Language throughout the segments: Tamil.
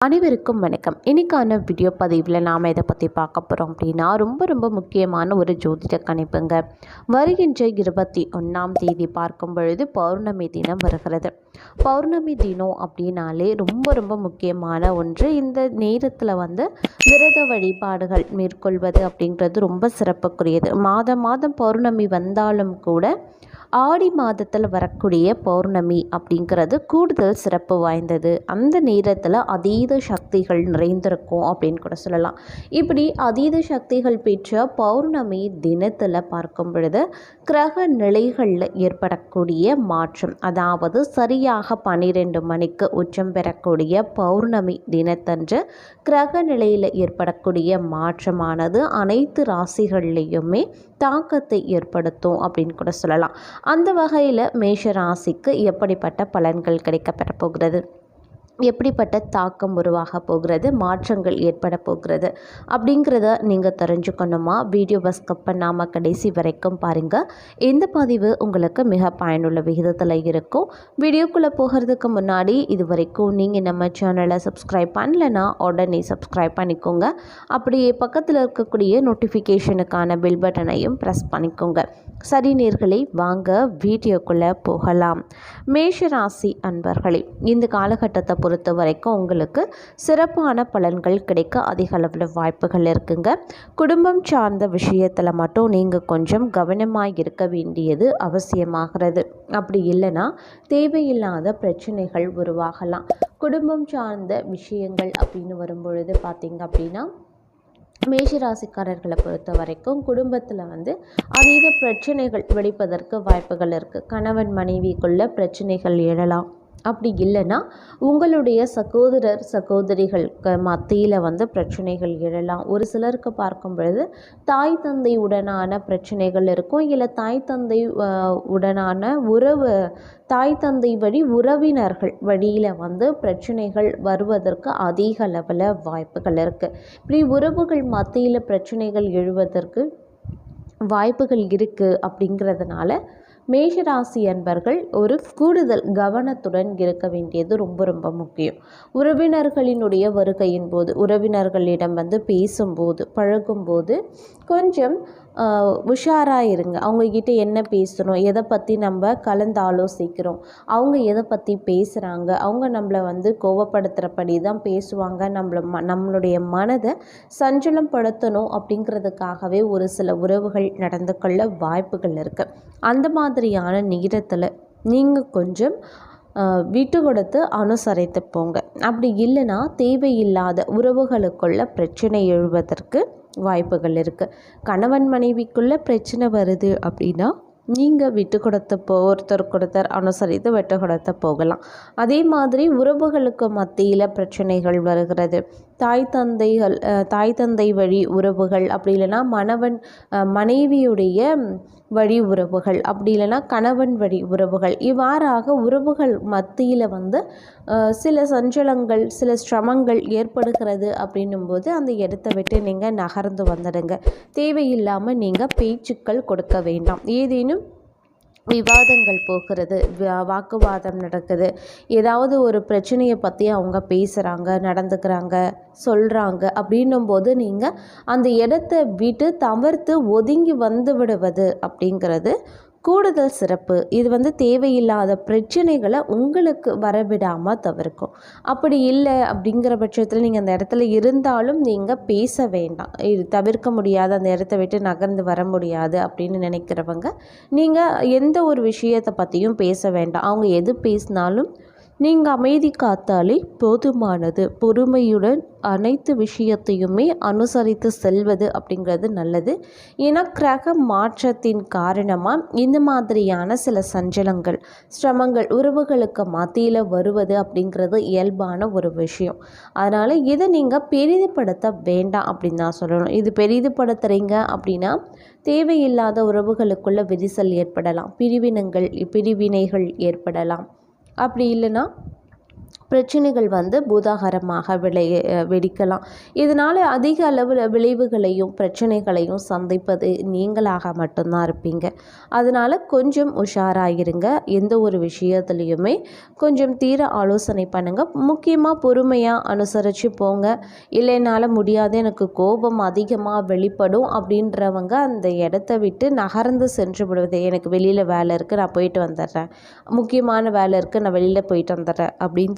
அனைவருக்கும் வணக்கம். இன்றைக்கான வீடியோ பதிவில் நாம் இதை பற்றி பார்க்க போகிறோம் அப்படின்னா ரொம்ப ரொம்ப முக்கியமான ஒரு ஜோதிட கணிப்புங்க. வருகின்ற இருபத்தி ஒன்றாம் தேதி பார்க்கும் பொழுது பௌர்ணமி தினம் வருகிறது. பௌர்ணமி தினம் அப்படின்னாலே ரொம்ப ரொம்ப முக்கியமான ஒன்று. இந்த நேரத்தில் வந்து விரத வழிபாடுகள் மேற்கொள்வது அப்படிங்கிறது ரொம்ப சிறப்புக்குரியது. மாதம் மாதம் பௌர்ணமி வந்தாலும் கூட ஆடி மாதத்தில் வரக்கூடிய பௌர்ணமி அப்படிங்கிறது கூடுதல் சிறப்பு வாய்ந்தது. அந்த நேரத்தில் அதீத சக்திகள் நிறைந்திருக்கும் அப்படின்னு கூட சொல்லலாம். இப்படி அதீத சக்திகள் பெற்ற பௌர்ணமி தினத்தில் பார்க்கும் பொழுது கிரக நிலைகளில் ஏற்படக்கூடிய மாற்றம் அதாவது சரியாக பன்னிரெண்டு மணிக்கு உச்சம் பெறக்கூடிய பௌர்ணமி தினத்தன்று கிரக நிலையில் ஏற்படக்கூடிய மாற்றமானது அனைத்து ராசிகள்லேயுமே தாக்கத்தை ஏற்படுத்தும் அப்படின்னு கூட சொல்லலாம். அந்த வகையில் மேஷ ராசிக்கு எப்படிப்பட்ட பலன்கள் கிடைக்கப்பெற போகிறது? எப்படிப்பட்ட தாக்கம் உருவாக போகிறது மாற்றங்கள் ஏற்பட போகிறது அப்படிங்கிறத நீங்கள் தெரிஞ்சுக்கணுமா? வீடியோவை ஸ்கிப் பண்ணாமல் கடைசி வரைக்கும் பாருங்கள் இந்த பதிவு உங்களுக்கு மிக பயனுள்ள விகிதத்தில் இருக்கும். வீடியோக்குள்ளே போகிறதுக்கு முன்னாடி இது வரைக்கும் நீங்கள் நம்ம சேனலை சப்ஸ்கிரைப் பண்ணலைன்னா உடனே சப்ஸ்கிரைப் பண்ணிக்கோங்க. அப்படியே பக்கத்தில் இருக்கக்கூடிய நோட்டிஃபிகேஷனுக்கான பில் பட்டனையும் ப்ரெஸ் பண்ணிக்கோங்க. சரி நேர்களை வாங்க வீடியோக்குள்ளே போகலாம். மேஷராசி அன்பர்களே இந்த காலகட்டத்தை பொறுத்த வரைக்கும் உங்களுக்கு சிறப்பான பலன்கள் கிடைக்க அதிக அளவில் வாய்ப்புகள் இருக்குங்க. குடும்பம் சார்ந்த விஷயத்தில் மட்டும் நீங்கள் கொஞ்சம் கவனமாக இருக்க வேண்டியது அவசியமாகிறது. அப்படி இல்லைன்னா தேவையில்லாத பிரச்சனைகள் உருவாகலாம். குடும்பம் சார்ந்த விஷயங்கள் அப்படின்னு வரும்பொழுது பார்த்திங்க அப்படின்னா மேஷராசிக்காரர்களை பொறுத்த வரைக்கும் குடும்பத்தில் வந்து அதீத பிரச்சனைகள் வெடிப்பதற்கு வாய்ப்புகள் இருக்குது கணவன் மனைவிக்குள்ள பிரச்சனைகள் எழலாம். அப்படி இல்லைன்னா உங்களுடைய சகோதரர் சகோதரிகளுக்கு மத்தியில் வந்து பிரச்சனைகள் எழலாம். ஒரு சிலருக்கு பார்க்கும் பொழுது தாய் தந்தை உடனான பிரச்சனைகள் இருக்கும். இல்லை தாய் தந்தை உடனான உறவு தாய் தந்தை வழி உறவினர்கள் வழியில் வந்து பிரச்சனைகள் வருவதற்கு அதிக அளவில் வாய்ப்புகள் இருக்குது இப்படி உறவுகள் மத்தியில் பிரச்சனைகள் எழுவதற்கு வாய்ப்புகள் இருக்குது அப்படிங்கிறதுனால மேஷராசி அன்பர்கள் ஒரு கூடுதல் கவனத்துடன் இருக்க வேண்டியது ரொம்ப ரொம்ப முக்கியம். உறவினர்களினுடைய வருகையின் போது உறவினர்களிடம் வந்து பேசும்போது பழகும்போது கொஞ்சம் உஷாராக இருங்க. அவங்கக்கிட்ட என்ன பேசணும்? எதை பற்றி நம்ம கலந்து ஆலோசிக்கிறோம். அவங்க எதை பற்றி பேசுகிறாங்க அவங்க நம்மளை வந்து கோவப்படுத்துகிறபடி தான் பேசுவாங்க. நம்மளை ம நம்மளுடைய மனதை சஞ்சலம் படுத்தணும் அப்படிங்கிறதுக்காகவே ஒரு சில உறவுகள் நடந்து கொள்ள வாய்ப்புகள் இருக்குது அந்த மாதிரியான நேரத்தில் நீங்கள் கொஞ்சம் விட்டு கொடுத்து அனுசரித்து போங்க. அப்படி இல்லைன்னா தேவையில்லாத உறவுகளுக்குள்ள பிரச்சனை எழுவதற்கு வாய்ப்புகள் இருக்குது கணவன் மனைவிக்குள்ளே பிரச்சனை வருது அப்படின்னா நீங்கள் விட்டு கொடுத்த போ ஒருத்தர் கொடுத்தர் அனுசரித்து விட்டு கொடுத்த போகலாம். அதே மாதிரி உறவுகளுக்கு மத்தியில் பிரச்சனைகள் வருகிறது. தாய் தந்தைகள் தாய் தந்தை வழி உறவுகள் அப்படி இல்லைன்னா மணவன் மனைவியுடைய வழி உறவுகள் அப்படி இல்லைன்னா கணவன் வழி உறவுகள். இவ்வாறாக உறவுகள் மத்தியில் வந்து சில சஞ்சலங்கள் சில சிரமங்கள் ஏற்படுகிறது அப்படின்னும்போது அந்த இடத்த விட்டு நீங்கள் நகர்ந்து வந்துடுங்க. தேவையில்லாமல் நீங்கள் பேச்சுக்கள் கொடுக்க வேண்டாம். ஏதேனும் விவாதங்கள் போகிறது வாக்குவாதம் நடக்குது. ஏதாவது ஒரு பிரச்சனையை பற்றி அவங்க பேசுகிறாங்க நடந்துக்கிறாங்க சொல்கிறாங்க அப்படின்னும் போது நீங்கள் அந்த இடத்த விட்டு தவிர்த்து ஒதுங்கி வந்து விடுவது அப்படிங்கிறது கூடுதல் சிறப்பு. இது வந்து தேவையில்லாத பிரச்சனைகளை உங்களுக்கு வரவிடாமல் தவிர்க்கும். அப்படி இல்லை அப்படிங்கிற பட்சத்தில் நீங்கள் அந்த இடத்துல இருந்தாலும் நீங்கள் பேச வேண்டாம். இது தவிர்க்க முடியாத அந்த இடத்த விட்டு நகர்ந்து வர முடியாது அப்படின்னு நினைக்கிறவங்க நீங்கள் எந்த ஒரு விஷயத்தை பற்றியும் பேச வேண்டாம். அவங்க எது பேசினாலும் நீங்கள் அமைதி காத்தாலே போதுமானது. பொறுமையுடன் அனைத்து விஷயத்தையுமே அனுசரித்து செல்வது அப்படிங்கிறது நல்லது. ஏன்னா கிரக மாற்றத்தின் காரணமாக இந்த மாதிரியான சில சஞ்சலங்கள் சிரமங்கள் உறவுகளுக்கு மத்தியில் வருவது அப்படிங்கிறது இயல்பான ஒரு விஷயம். அதனால் இதை நீங்கள் பெரிதுபடுத்த வேண்டாம் அப்படின்னு தான் சொல்லணும். இது பெரிதுபடுத்துகிறீங்க அப்படின்னா தேவையில்லாத உறவுகளுக்குள்ள விரிசல் ஏற்படலாம். பிரிவினங்கள் பிரிவினைகள் ஏற்படலாம். அப்படி இல்லைன்னா பிரச்சனைகள் வந்து பூதாகரமாக விளை வெடிக்கலாம். இதனால் அதிக அளவில் விளைவுகளையும் பிரச்சனைகளையும் சந்திப்பது நீங்களாக மட்டும்தான் இருப்பீங்க. அதனால் கொஞ்சம் உஷாராயிருங்க. எந்த ஒரு விஷயத்துலையுமே கொஞ்சம் தீர ஆலோசனை பண்ணுங்கள் முக்கியமாக பொறுமையாக அனுசரித்து போங்க. இல்லை என்னால் முடியாது. எனக்கு கோபம் அதிகமாக வெளிப்படும் அப்படின்றவங்க அந்த இடத்த விட்டு நகர்ந்து சென்று விடுவது எனக்கு வெளியில் வேலை இருக்குது நான் போயிட்டு வந்துடுறேன். முக்கியமான வேலை இருக்குது நான் வெளியில் போயிட்டு வந்துடுறேன். அப்படின்னு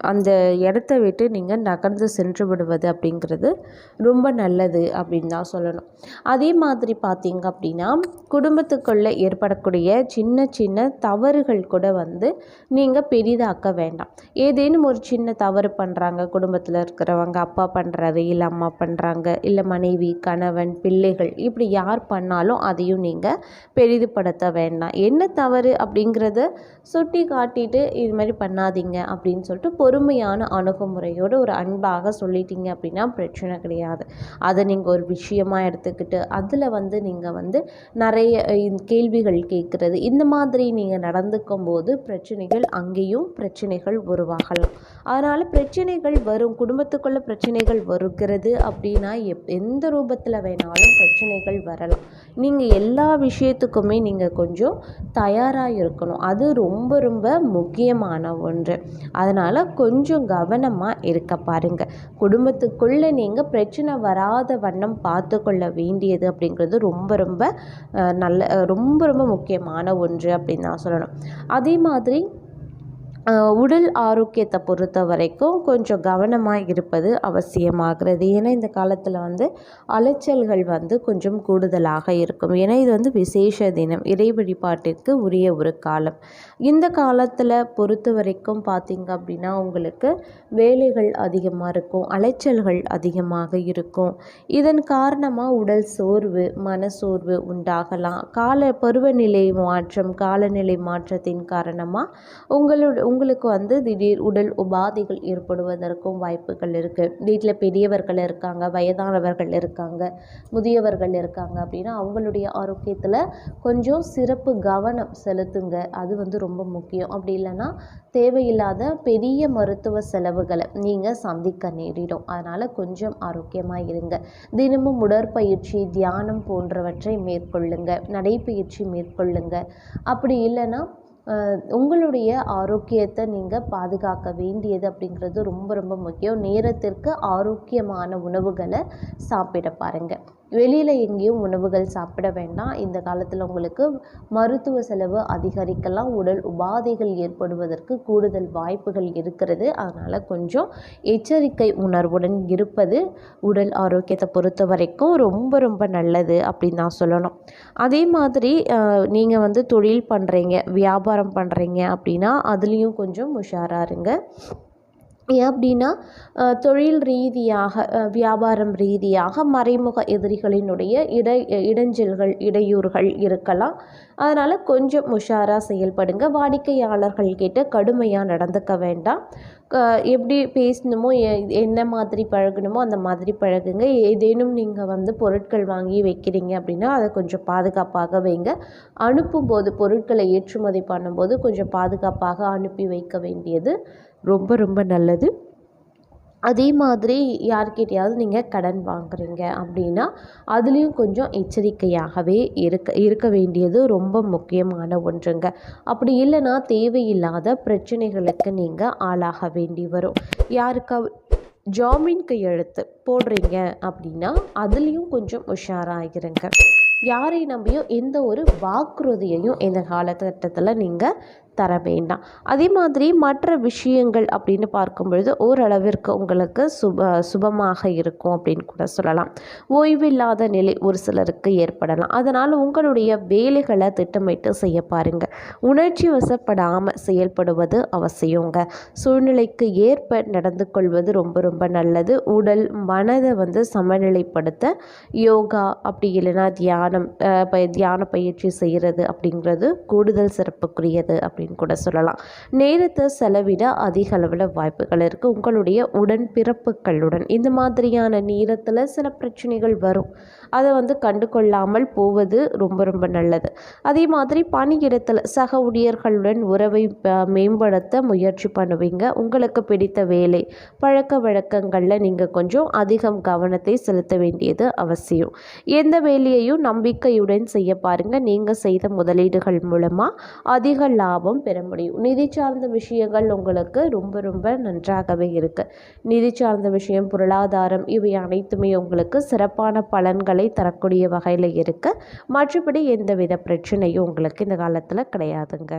அந்த இடத்த விட்டு நீங்கள் நகர்ந்து சென்று விடுவது அப்படிங்கிறது ரொம்ப நல்லது அப்படின்னு தான் சொல்லணும். அதே மாதிரி பார்த்தீங்க அப்படின்னா குடும்பத்துக்குள்ளே ஏற்படக்கூடிய சின்ன சின்ன தவறுகள் கூட வந்து நீங்கள் பெரிதாக்க வேண்டாம். ஏதேனும் ஒரு சின்ன தவறு பண்ணுறாங்க குடும்பத்தில் இருக்கிறவங்க அப்பா பண்ணுறது இல்லை அம்மா பண்ணுறாங்க இல்லை மனைவி கணவன் பிள்ளைகள் இப்படி யார் பண்ணாலும் அதையும் நீங்கள் பெரிதுபடுத்த வேண்டாம். என்ன தவறு அப்படிங்கிறத சுட்டி காட்டிட்டு இது மாதிரி பண்ணாதீங்க அப்படின்னு சொல்லிட்டு பொறுமையான அணுகுமுறையோடு ஒரு அன்பாக சொல்லிட்டீங்க அப்படின்னா பிரச்சனை கிடையாது. அதை நீங்கள் ஒரு விஷயமாக எடுத்துக்கிட்டு அதில் வந்து நீங்கள் வந்து நிறைய கேள்விகள் கேட்குறது. இந்த மாதிரி நீங்கள் நடந்துக்கும் போது பிரச்சனைகள் அங்கேயும் பிரச்சனைகள் உருவாகலாம். அதனால் பிரச்சனைகள் வரும் குடும்பத்துக்குள்ள பிரச்சனைகள் வருகிறது அப்படின்னா எப் எந்த ரூபத்தில் வேணாலும் பிரச்சனைகள் வரலாம். நீங்கள் எல்லா விஷயத்துக்குமே நீங்கள் கொஞ்சம் தயாராக இருக்கணும். அது ரொம்ப ரொம்ப முக்கியமான ஒன்று. அதனால் கொஞ்சம் கவனமாக இருக்க பாருங்கள் குடும்பத்துக்குள்ளே நீங்கள் பிரச்சனை வராத வண்ணம் பார்த்து கொள்ள வேண்டியது அப்படிங்கிறது ரொம்ப ரொம்ப நல்ல ரொம்ப ரொம்ப முக்கியமான ஒன்று அப்படின்னு தான் சொல்லணும். அதே மாதிரி உடல் ஆரோக்கியத்தை பொறுத்த வரைக்கும் கொஞ்சம் கவனமாக இருப்பது அவசியமாகிறது. ஏன்னா இந்த காலத்தில் வந்து அலைச்சல்கள் வந்து கொஞ்சம் கூடுதலாக இருக்கும். ஏன்னா இது வந்து விசேஷ தினம் இறை வழிபாட்டிற்கு உரிய ஒரு காலம். இந்த காலத்தில் பொறுத்த வரைக்கும் பார்த்திங்க அப்படின்னா உங்களுக்கு வேலைகள் அதிகமாக இருக்கும் அலைச்சல்கள் அதிகமாக இருக்கும். இதன் காரணமாக உடல் சோர்வு மனசோர்வு உண்டாகலாம். கால பருவநிலை மாற்றம் காலநிலை மாற்றத்தின் காரணமாக உங்களோட அவங்களுக்கு வந்து திடீர் உடல் உபாதைகள் ஏற்படுவதற்கும் வாய்ப்புகள் இருக்குது வீட்டில் பெரியவர்கள் இருக்காங்க வயதானவர்கள் இருக்காங்க முதியவர்கள் இருக்காங்க அப்படின்னா அவங்களுடைய ஆரோக்கியத்தில் கொஞ்சம் சிறப்பு கவனம் செலுத்துங்க. அது வந்து ரொம்ப முக்கியம். அப்படி இல்லைன்னா தேவையில்லாத பெரிய மருத்துவ செலவுகளை நீங்கள் சந்திக்க நேரிடும். அதனால் கொஞ்சம் ஆரோக்கியமாக இருங்க. தினமும் உடற்பயிற்சி தியானம் போன்றவற்றை மேற்கொள்ளுங்க. நடைப்பயிற்சி மேற்கொள்ளுங்க. அப்படி இல்லைன்னா உங்களுடைய ஆரோக்கியத்தை நீங்கள் பாதுகாக்க வேண்டியது அப்படிங்கிறது ரொம்ப ரொம்ப முக்கியம். நேரத்திற்கு ஆரோக்கியமான உணவுகளை சாப்பிட பாருங்கள் வெளியில் எங்கேயும் உணவுகள் சாப்பிட வேண்டாம். இந்த காலத்தில் உங்களுக்கு மருத்துவ செலவு அதிகரிக்கலாம். உடல் உபாதைகள் ஏற்படுவதற்கு கூடுதல் வாய்ப்புகள் இருக்கிறது. அதனால் கொஞ்சம் எச்சரிக்கை உணர்வுடன் இருப்பது உடல் ஆரோக்கியத்தை பொறுத்த வரைக்கும் ரொம்ப ரொம்ப நல்லது அப்படின்னு நான் சொல்லணும். அதே மாதிரி நீங்கள் வந்து தொழில் பண்ணுறீங்க வியாபாரம் பண்ணுறீங்க அப்படின்னா அதுலேயும் கொஞ்சம் உஷாராக இருங்க. ஏன் அப்படின்னா தொழில் ரீதியாக வியாபாரம் ரீதியாக மறைமுக எதிரிகளினுடைய இடை இடைஞ்சல்கள் இடையூறுகள் இருக்கலாம். அதனால் கொஞ்சம் உஷாராக செயல்படுங்க. வாடிக்கையாளர்கள் கிட்ட கடுமையாக நடந்துக்க வேண்டாம். எப்படி பேசணுமோ என்ன மாதிரி பழகணுமோ அந்த மாதிரி பழகுங்க. ஏதேனும் நீங்கள் வந்து பொருட்கள் வாங்கி வைக்கிறீங்க அப்படின்னா அதை கொஞ்சம் பாதுகாப்பாக வைங்க. அனுப்பும்போது பொருட்களை ஏற்றுமதி பண்ணும்போது கொஞ்சம் பாதுகாப்பாக அனுப்பி வைக்க வேண்டியது ரொம்ப ரொம்ப நல்லது. அதே மாதிரி யார்கிட்டையாவது நீங்கள் கடன் வாங்குறீங்க அப்படின்னா அதுலேயும் கொஞ்சம் எச்சரிக்கையாகவே இருக்க இருக்க வேண்டியது ரொம்ப முக்கியமான ஒன்றுங்க. அப்படி இல்லைன்னா தேவையில்லாத பிரச்சனைகளுக்கு நீங்கள் ஆளாக வேண்டி வரும். யாருக்கா ஜாமீன் கையெழுத்து போடுறீங்க அப்படின்னா அதுலேயும் கொஞ்சம் உஷாராகிருங்க யாரை நம்பியும் எந்த ஒரு வாக்குறுதியையும் இந்த காலகட்டத்தில் நீங்கள் தர வேண்டாம். அதே மாதிரி மற்ற விஷயங்கள் அப்படின்னு பார்க்கும் பொழுது ஓரளவிற்கு உங்களுக்கு சுப சுபமாக இருக்கும் அப்படின்னு கூட சொல்லலாம். ஓய்வில்லாத நிலை ஒரு சிலருக்கு ஏற்படலாம். அதனால் உங்களுடைய வேலைகளை திட்டமிட்டு செய்ய பாருங்கள் உணர்ச்சி வசப்படாமல் செயல்படுவது அவசியங்க. சூழ்நிலைக்கு ஏற்ப நடந்து கொள்வது ரொம்ப ரொம்ப நல்லது. உடல் மனதை வந்து சமநிலைப்படுத்த யோகா அப்படி இல்லைன்னா தியானம் தியான பயிற்சி செய்கிறது அப்படிங்கிறது கூடுதல் சிறப்புக்குரியது அப்படின்னு அப்படின்னு கூட சொல்லலாம். நேரத்தை செலவிட அதிக அளவில் வாய்ப்புகள் இருக்குது உங்களுடைய உடன்பிறப்புகளுடன் இந்த மாதிரியான நேரத்தில் சில பிரச்சனைகள் வரும். அதை வந்து கண்டு கொள்ளாமல் போவது ரொம்ப ரொம்ப நல்லது. அதே மாதிரி பணியிடத்தில் சக ஊழியர்களுடன் உறவை மேம்படுத்த முயற்சி பண்ணுவீங்க. உங்களுக்கு பிடித்த வேலை பழக்க வழக்கங்களில் நீங்கள் கொஞ்சம் அதிகம் கவனத்தை செலுத்த வேண்டியது அவசியம். எந்த வேலையையும் நம்பிக்கையுடன் செய்ய பாருங்கள் நீங்கள் செய்த முதலீடுகள் மூலமாக அதிக லாபம் பெற முடியும். நிதி சார்ந்த விஷயங்கள் உங்களுக்கு ரொம்ப ரொம்ப நன்றாகவே இருக்குது நிதி சார்ந்த விஷயம் பொருளாதாரம் இவை அனைத்துமே உங்களுக்கு சிறப்பான பலன்களை தரக்கூடிய வகையில் இருக்குது மற்றபடி எந்தவித பிரச்சனையும் உங்களுக்கு இந்த காலத்தில் கிடையாதுங்க.